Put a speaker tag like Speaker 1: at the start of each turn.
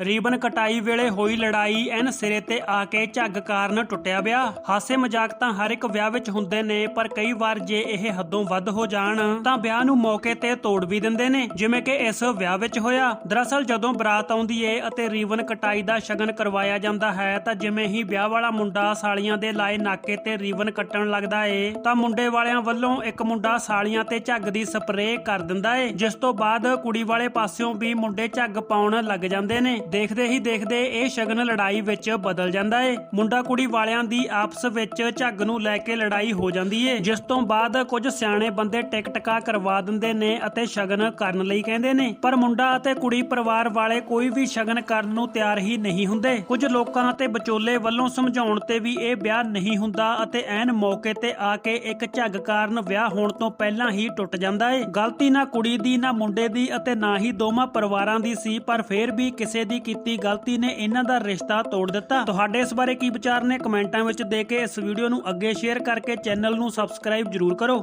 Speaker 1: Ribbon ਕਟਾਈ ਵੇਲੇ ਹੋਈ ਲੜਾਈ ਐਨ ਸਿਰੇ ਤੇ ਆ ਕੇ ਝੱਗ ਕਾਰਨ ਟੁੱਟਿਆ ਵਿਆਹ ਹਾਸੇ ਮਜ਼ਾਕ ਤਾਂ ਹਰ ਇੱਕ ਵਿਆਹ ਵਿੱਚ ਹੁੰਦੇ ਨੇ, ਪਰ ਕਈ ਵਾਰ ਜੇ ਇਹ ਹੱਦੋਂ ਵੱਧ ਹੋ ਜਾਣ, ਤਾਂ ਵਿਆਹ ਨੂੰ ਮੌਕੇ ਤੇ ਤੋੜ ਵੀ ਦਿੰਦੇ ਨੇ, ਜਿਵੇਂ ਕਿ ਇਸ ਵਿਆਹ ਵਿੱਚ ਹੋਇਆ। ਦਰਅਸਲ ਜਦੋਂ ਬਰਾਤ ਆਉਂਦੀ ਏ ਅਤੇ ਰੀਬਨ ਕਟਾਈ ਦਾ ਸ਼ਗਨ ਕਰਵਾਇਆ ਜਾਂਦਾ ਹੈ, ਤਾਂ ਜਿਵੇਂ ਹੀ ਵਿਆਹ ਵਾਲਾ ਮੁੰਡਾ ਸਾਲੀਆਂ ਦੇ ਲਾਏ ਨਾਕੇ ਤੇ ਰੀਬਨ ਕੱਟਣ ਲੱਗਦਾ ਏ, ਤਾਂ ਮੁੰਡੇ ਵਾਲਿਆਂ ਵੱਲੋਂ ਇੱਕ ਮੁੰਡਾ ਸਾਲੀਆਂ ਤੇ ਝੱਗ ਦੀ ਸਪਰੇਅ ਕਰ ਦਿੰਦਾ ਏ, ਜਿਸ ਤੋਂ ਬਾਅਦ ਕੁੜੀ ਵਾਲੇ ਪਾਸਿਓਂ ਵੀ ਮੁੰਡੇ ਝੱਗ ਪਾਉਣ ਲੱਗ ਜਾਂਦੇ ਨੇ। ਦੇਖਦੇ ਹੀ ਦੇਖਦੇ ਇਹ ਸ਼ਗਨ ਲੜਾਈ ਵਿੱਚ ਬਦਲ ਜਾਂਦਾ ਏ। ਮੁੰਡਾ ਕੁੜੀ ਵਾਲਿਆਂ ਦੀ ਆਪਸ ਵਿੱਚ ਝੱਗ ਨੂੰ ਲੈ ਕੇ ਲੜਾਈ ਹੋ ਜਾਂਦੀ ਏ। ਜਿਸ ਤੋਂ ਬਾਅਦ ਕੁਝ ਸਿਆਣੇ ਬੰਦੇ ਟਿਕ ਟਿਕਾ ਕਰਵਾ ਦਿੰਦੇ ਨੇ ਅਤੇ ਸ਼ਗਨ ਕਰਨ ਲਈ ਕਹਿੰਦੇ ਨੇ। ਪਰ ਮੁੰਡਾ ਅਤੇ ਕੁੜੀ ਪਰਿਵਾਰ ਵਾਲੇ ਕੋਈ ਵੀ ਸ਼ਗਨ ਕਰਨ ਨੂੰ ਤਿਆਰ ਹੀ ਨਹੀਂ ਹੁੰਦੇ। ਕੁਝ ਲੋਕਾਂ ਅਤੇ ਵਿਚੋਲੇ ਵੱਲੋਂ ਸਮਝਾਉਣ ਤੇ ਵੀ ਇਹ ਵਿਆਹ ਨਹੀਂ ਹੁੰਦਾ ਅਤੇ ਐਨ ਮੌਕੇ ਤੇ ਆ ਕੇ ਇੱਕ ਝੱਗ ਕਾਰਨ ਵਿਆਹ ਹੋਣ ਤੋਂ ਪਹਿਲਾਂ ਹੀ ਟੁੱਟ ਜਾਂਦਾ ਏ। ਗਲਤੀ ਨਾ ਕੁੜੀ ਦੀ, ਨਾ ਮੁੰਡੇ ਦੀ ਅਤੇ ਨਾ ਹੀ ਦੋਵਾਂ ਪਰਿਵਾਰਾਂ ਦੀ ਸੀ, ਪਰ ਫੇਰ ਵੀ ਕਿਸੇ ਦੀ ਕੀਤੀ ਗਲਤੀ ਨੇ ਇਹਨਾਂ ਦਾ ਰਿਸ਼ਤਾ ਤੋੜ ਦਿੱਤਾ। ਤੁਹਾਡੇ ਇਸ ਬਾਰੇ ਕੀ ਵਿਚਾਰ ਨੇ ਕਮੈਂਟਾਂ ਵਿੱਚ ਦੇ ਕੇ ਇਸ ਵੀਡੀਓ ਨੂੰ ਅੱਗੇ ਸ਼ੇਅਰ ਕਰਕੇ ਚੈਨਲ ਨੂੰ ਸਬਸਕ੍ਰਾਈਬ ਜਰੂਰ ਕਰੋ।